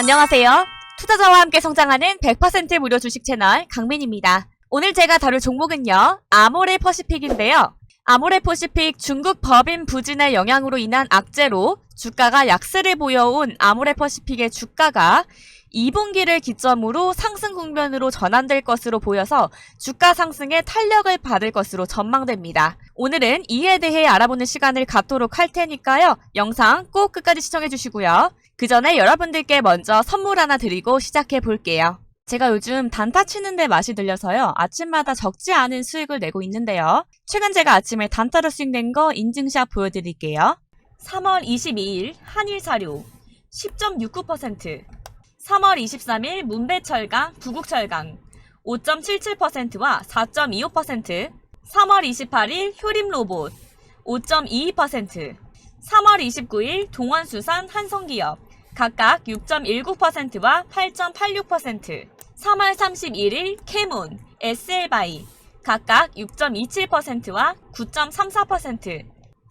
안녕하세요. 투자자와 함께 성장하는 100% 무료 주식 채널 강민입니다. 오늘 제가 다룰 종목은요. 아모레 퍼시픽인데요. 아모레 퍼시픽 중국 법인 부진의 영향으로 인한 악재로 주가가 약세를 보여온 아모레 퍼시픽의 주가가 2분기를 기점으로 상승 국면으로 전환될 것으로 보여서 주가 상승에 탄력을 받을 것으로 전망됩니다. 오늘은 이에 대해 알아보는 시간을 갖도록 할 테니까요. 영상 꼭 끝까지 시청해 주시고요. 그 전에 여러분들께 먼저 선물 하나 드리고 시작해 볼게요. 제가 요즘 단타 치는데 맛이 들려서요. 아침마다 적지 않은 수익을 내고 있는데요. 최근 제가 아침에 단타로 수익 낸 거 인증샷 보여드릴게요. 3월 22일 한일사료 10.69% 3월 23일 문배철강, 부국철강 5.77%와 4.25% 3월 28일 효림로봇 5.22% 3월 29일 동원수산 한성기업 각각 6.19%와 8.86% 3월 31일 캐문, SL바이 각각 6.27%와 9.34%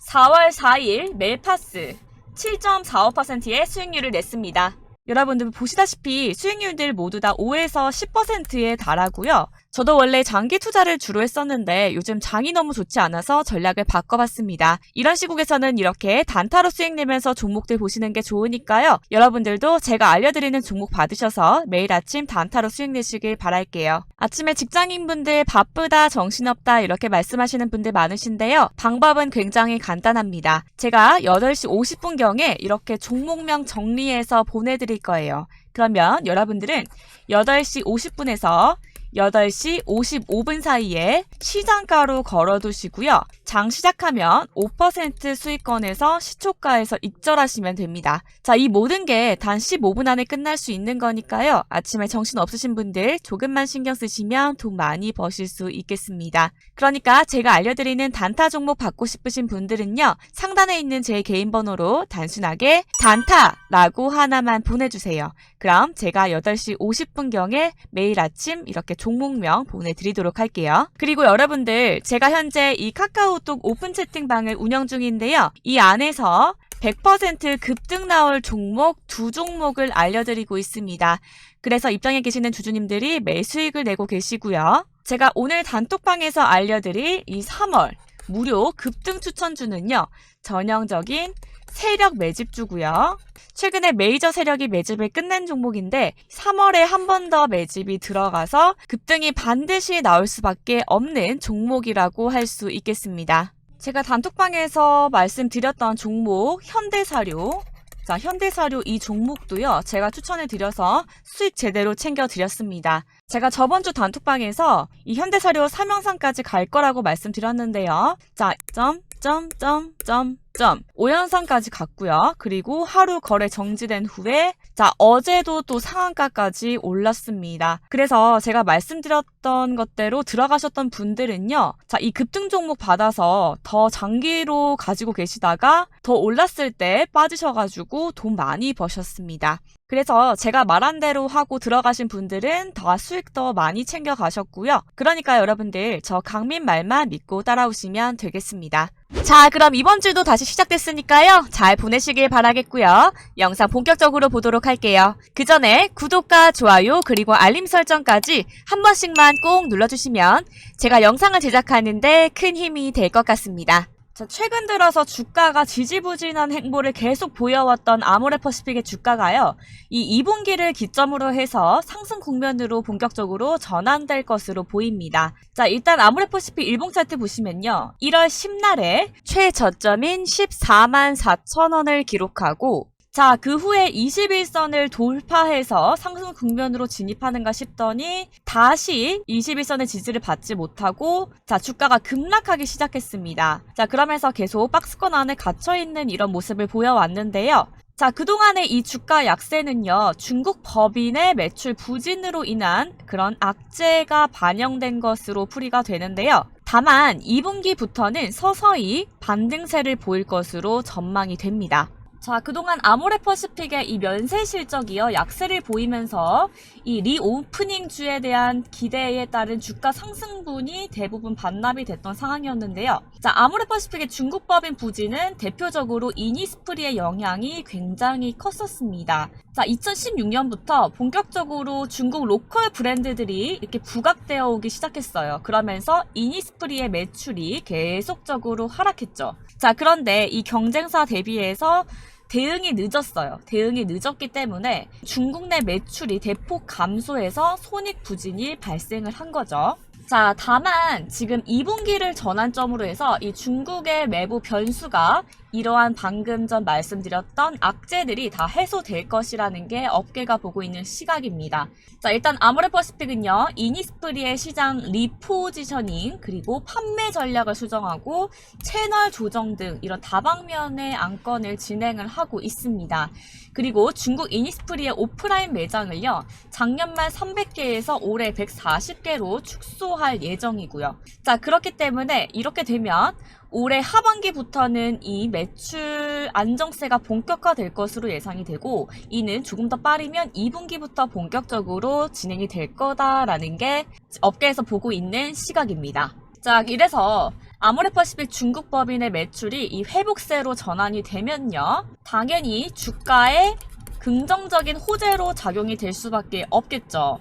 4월 4일 멜파스 7.45%의 수익률을 냈습니다. 여러분들 보시다시피 수익률들 모두 다 5에서 10%에 달하고요. 저도 원래 장기 투자를 주로 했었는데 요즘 장이 너무 좋지 않아서 전략을 바꿔봤습니다. 이런 시국에서는 이렇게 단타로 수익 내면서 종목들 보시는 게 좋으니까요. 여러분들도 제가 알려드리는 종목 받으셔서 매일 아침 단타로 수익 내시길 바랄게요. 아침에 직장인분들 바쁘다, 정신없다 이렇게 말씀하시는 분들 많으신데요. 방법은 굉장히 간단합니다. 제가 8시 50분경에 이렇게 종목명 정리해서 보내드릴 거예요. 그러면 여러분들은 8시 50분에서 8시 55분 사이에 시장가로 걸어두시고요. 장 시작하면 5% 수익권에서 시초가에서 익절하시면 됩니다. 자, 이 모든 게 단 15분 안에 끝날 수 있는 거니까요. 아침에 정신 없으신 분들 조금만 신경 쓰시면 돈 많이 버실 수 있겠습니다. 그러니까 제가 알려드리는 단타 종목 받고 싶으신 분들은요. 상단에 있는 제 개인 번호로 단순하게 단타라고 하나만 보내주세요. 그럼 제가 8시 50분경에 매일 아침 이렇게 종목명 보내드리도록 할게요. 그리고 여러분들 제가 현재 이 카카오 톡 오픈 채팅방을 운영 중인데요. 이 안에서 100% 급등 나올 종목 두 종목을 알려드리고 있습니다. 그래서 입장에 계시는 주주님들이 매일 수익을 내고 계시고요. 제가 오늘 단톡방에서 알려드릴 이 3월 무료 급등 추천주는요. 전형적인 세력 매집주고요. 최근에 메이저 세력이 매집을 끝낸 종목인데 3월에 한 번 더 매집이 들어가서 급등이 반드시 나올 수밖에 없는 종목이라고 할 수 있겠습니다. 제가 단톡방에서 말씀드렸던 종목 현대사료 자, 현대사료 이 종목도요, 제가 추천해 드려서 수익 제대로 챙겨 드렸습니다. 제가 저번 주 단톡방에서 이 현대사료 사명상까지 갈 거라고 말씀드렸는데요. 자, 점, 점, 점, 점, 점. 5연상까지 갔고요. 그리고 하루 거래 정지된 후에 자, 어제도 또 상한가까지 올랐습니다. 그래서 제가 말씀드렸던 것대로 들어가셨던 분들은요. 자, 이 급등 종목 받아서 더 장기로 가지고 계시다가 더 올랐을 때 빠지셔가지고 돈 많이 버셨습니다. 그래서 제가 말한 대로 하고 들어가신 분들은 더 수익 더 많이 챙겨 가셨고요. 그러니까 여러분들 저 강민 말만 믿고 따라오시면 되겠습니다. 자, 그럼 이번 주도 다시 시작됐으니까요. 잘 보내시길 바라겠고요. 영상 본격적으로 보도록 할게요. 그 전에 구독과 좋아요 그리고 알림 설정까지 한 번씩만 꼭 눌러주시면 제가 영상을 제작하는데 큰 힘이 될 것 같습니다. 자, 최근 들어서 주가가 지지부진한 행보를 계속 보여왔던 아모레퍼시픽의 주가가요. 이 2분기를 기점으로 해서 상승 국면으로 본격적으로 전환될 것으로 보입니다. 자, 일단 아모레퍼시픽 일봉 차트 보시면요. 1월 10날에 최저점인 14만 4천 원을 기록하고 자, 그 후에 21선을 돌파해서 상승 국면으로 진입하는가 싶더니 다시 21선의 지지를 받지 못하고 자, 주가가 급락하기 시작했습니다. 자, 그러면서 계속 박스권 안에 갇혀있는 이런 모습을 보여왔는데요. 자, 그동안의 이 주가 약세는요, 중국 법인의 매출 부진으로 인한 그런 악재가 반영된 것으로 풀이가 되는데요. 다만 2분기부터는 서서히 반등세를 보일 것으로 전망이 됩니다. 자, 그동안 아모레퍼시픽의 이 면세 실적이요, 약세를 보이면서 이 리오프닝 주에 대한 기대에 따른 주가 상승분이 대부분 반납이 됐던 상황이었는데요. 자, 아모레퍼시픽의 중국법인 부진은 대표적으로 이니스프리의 영향이 굉장히 컸었습니다. 자, 2016년부터 본격적으로 중국 로컬 브랜드들이 이렇게 부각되어 오기 시작했어요. 그러면서 이니스프리의 매출이 계속적으로 하락했죠. 자, 그런데 이 경쟁사 대비해서 대응이 늦었어요. 대응이 늦었기 때문에 중국 내 매출이 대폭 감소해서 손익 부진이 발생을 한 거죠. 자, 다만 지금 2분기를 전환점으로 해서 이 중국의 외부 변수가 이러한 방금 전 말씀드렸던 악재들이 다 해소될 것이라는 게 업계가 보고 있는 시각입니다. 자, 일단 아모레퍼시픽은요, 이니스프리의 시장 리포지셔닝, 그리고 판매 전략을 수정하고 채널 조정 등 이런 다방면의 안건을 진행을 하고 있습니다. 그리고 중국 이니스프리의 오프라인 매장을요, 작년 말 300개에서 올해 140개로 축소할 예정이고요. 자, 그렇기 때문에 이렇게 되면 올해 하반기부터는 이 매출 안정세가 본격화될 것으로 예상이 되고 이는 조금 더 빠르면 2분기부터 본격적으로 진행이 될 거다라는 게 업계에서 보고 있는 시각입니다. 자, 이래서 아모레퍼시픽 중국 법인의 매출이 이 회복세로 전환이 되면요. 당연히 주가에 긍정적인 호재로 작용이 될 수밖에 없겠죠.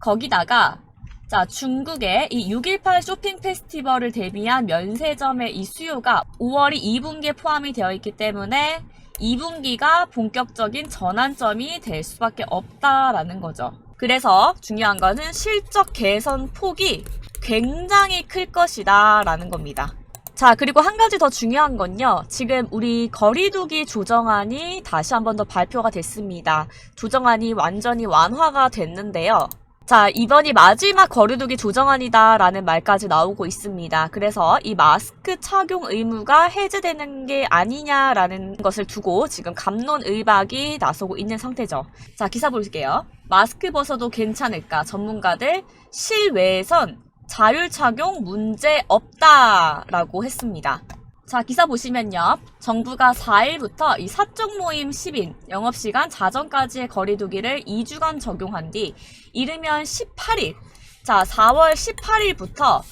거기다가 자, 중국의 이 6.18 쇼핑 페스티벌을 대비한 면세점의 이 수요가 5월이 2분기에 포함이 되어 있기 때문에 2분기가 본격적인 전환점이 될 수밖에 없다라는 거죠. 그래서 중요한 거는 실적 개선 폭이 굉장히 클 것이다 라는 겁니다. 자, 그리고 한 가지 더 중요한 건요. 지금 우리 거리두기 조정안이 다시 한 번 더 발표가 됐습니다. 조정안이 완전히 완화가 됐는데요. 자, 이번이 마지막 거리두기 조정안이다라는 말까지 나오고 있습니다. 그래서 이 마스크 착용 의무가 해제되는 게 아니냐라는 것을 두고 지금 감론 의박이 나서고 있는 상태죠. 자, 기사 볼게요. 마스크 벗어도 괜찮을까? 전문가들 실외에선 자율 착용 문제 없다라고 했습니다. 자, 기사 보시면요. 정부가 4일부터 이 사적 모임 10인, 영업시간 자정까지의 거리두기를 2주간 적용한 뒤, 이르면 18일, 자, 4월 18일부터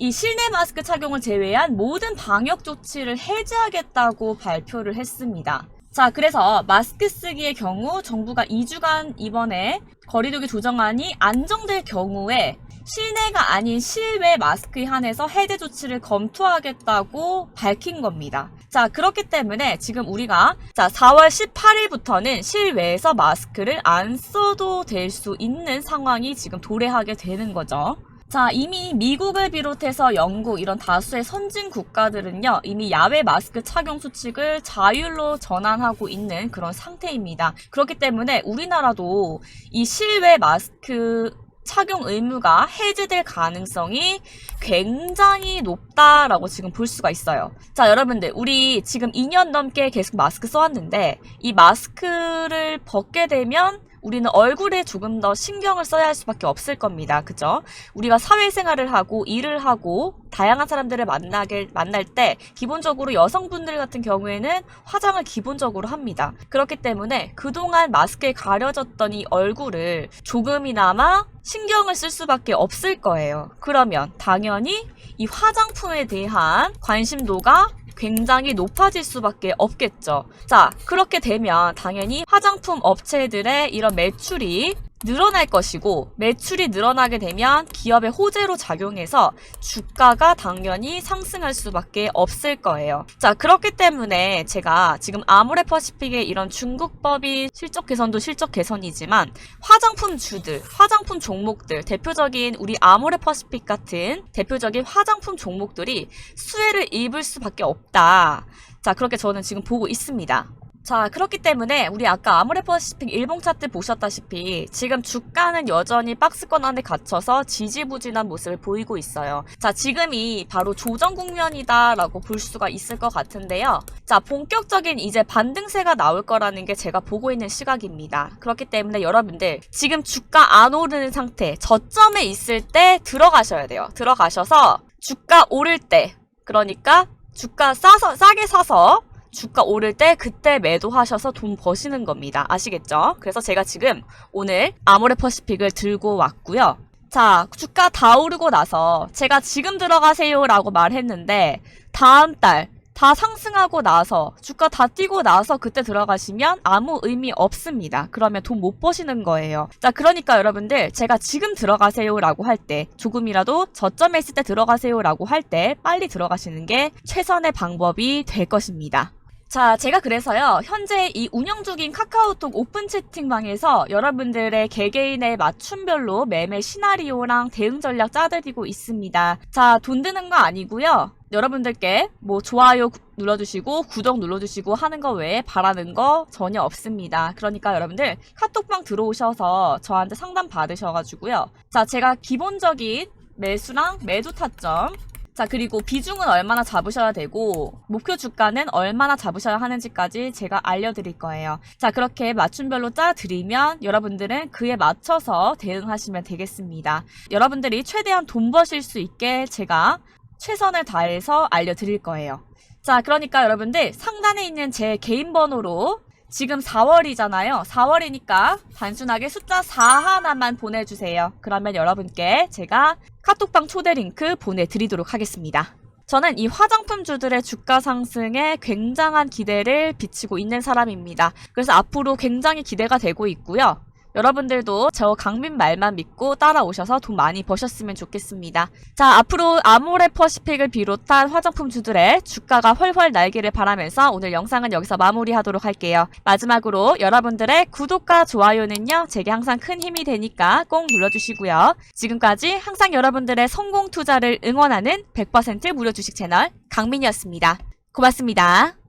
이 실내 마스크 착용을 제외한 모든 방역 조치를 해제하겠다고 발표를 했습니다. 자, 그래서 마스크 쓰기의 경우 정부가 2주간 이번에 거리두기 조정안이 안정될 경우에 실내가 아닌 실외 마스크에 한해서 해제 조치를 검토하겠다고 밝힌 겁니다. 자, 그렇기 때문에 지금 우리가 자, 4월 18일부터는 실외에서 마스크를 안 써도 될 수 있는 상황이 지금 도래하게 되는 거죠. 자, 이미 미국을 비롯해서 영국 이런 다수의 선진 국가들은요, 이미 야외 마스크 착용 수칙을 자율로 전환하고 있는 그런 상태입니다. 그렇기 때문에 우리나라도 이 실외 마스크 착용 의무가 해제될 가능성이 굉장히 높다라고 지금 볼 수가 있어요. 자, 여러분들, 우리 지금 2년 넘게 계속 마스크 써왔는데, 이 마스크를 벗게 되면 우리는 얼굴에 조금 더 신경을 써야 할 수밖에 없을 겁니다. 그죠? 우리가 사회생활을 하고 일을 하고 다양한 사람들을 만나게 만날 때 기본적으로 여성분들 같은 경우에는 화장을 기본적으로 합니다. 그렇기 때문에 그동안 마스크에 가려졌던 이 얼굴을 조금이나마 신경을 쓸 수밖에 없을 거예요. 그러면 당연히 이 화장품에 대한 관심도가 굉장히 높아질 수밖에 없겠죠. 자, 그렇게 되면 당연히 화장품 업체들의 이런 매출이 늘어날 것이고 매출이 늘어나게 되면 기업의 호재로 작용해서 주가가 당연히 상승할 수밖에 없을 거예요. 자, 그렇기 때문에 제가 지금 아모레퍼시픽의 이런 중국법이 실적 개선도 실적 개선이지만 화장품 주들, 화장품 종목들, 대표적인 우리 아모레퍼시픽 같은 대표적인 화장품 종목들이 수혜를 입을 수밖에 없다. 자, 그렇게 저는 지금 보고 있습니다. 자, 그렇기 때문에 우리 아까 아모레퍼시픽 일봉 차트 보셨다시피 지금 주가는 여전히 박스권 안에 갇혀서 지지부진한 모습을 보이고 있어요. 자, 지금이 바로 조정 국면이다라고 볼 수가 있을 것 같은데요. 자, 본격적인 이제 반등세가 나올 거라는 게 제가 보고 있는 시각입니다. 그렇기 때문에 여러분들 지금 주가 안 오르는 상태, 저점에 있을 때 들어가셔야 돼요. 들어가셔서 주가 오를 때, 그러니까 주가 싸서 싸게 사서 주가 오를 때 그때 매도하셔서 돈 버시는 겁니다. 아시겠죠? 그래서 제가 지금 오늘 아모레 퍼시픽을 들고 왔고요. 자, 주가 다 오르고 나서 제가 지금 들어가세요라고 말했는데 다음 달 다 상승하고 나서 주가 다 뛰고 나서 그때 들어가시면 아무 의미 없습니다. 그러면 돈 못 버시는 거예요. 자, 그러니까 여러분들 제가 지금 들어가세요라고 할 때 조금이라도 저점에 있을 때 들어가세요라고 할 때 빨리 들어가시는 게 최선의 방법이 될 것입니다. 자, 제가 그래서요, 현재 이 운영 중인 카카오톡 오픈 채팅방에서 여러분들의 개개인의 맞춤별로 매매 시나리오랑 대응 전략 짜드리고 있습니다. 자, 돈 드는 거 아니고요. 여러분들께 뭐 좋아요 구- 눌러주시고 구독 눌러주시고 하는 거 외에 바라는 거 전혀 없습니다. 그러니까 여러분들 카톡방 들어오셔서 저한테 상담 받으셔가지고요. 자, 제가 기본적인 매수랑 매도 타점 자, 그리고 비중은 얼마나 잡으셔야 되고, 목표 주가는 얼마나 잡으셔야 하는지까지 제가 알려드릴 거예요. 자, 그렇게 맞춤별로 짜드리면 여러분들은 그에 맞춰서 대응하시면 되겠습니다. 여러분들이 최대한 돈 버실 수 있게 제가 최선을 다해서 알려드릴 거예요. 자, 그러니까 여러분들 상단에 있는 제 개인 번호로 지금 4월이잖아요. 4월이니까 단순하게 숫자 4 하나만 보내주세요. 그러면 여러분께 제가 카톡방 초대 링크 보내드리도록 하겠습니다. 저는 이 화장품주들의 주가 상승에 굉장한 기대를 비치고 있는 사람입니다. 그래서 앞으로 굉장히 기대가 되고 있고요. 여러분들도 저 강민 말만 믿고 따라오셔서 돈 많이 버셨으면 좋겠습니다. 자, 앞으로 아모레 퍼시픽을 비롯한 화장품 주들의 주가가 훨훨 날기를 바라면서 오늘 영상은 여기서 마무리하도록 할게요. 마지막으로 여러분들의 구독과 좋아요는요, 제게 항상 큰 힘이 되니까 꼭 눌러주시고요. 지금까지 항상 여러분들의 성공 투자를 응원하는 100% 무료 주식 채널 강민이었습니다. 고맙습니다.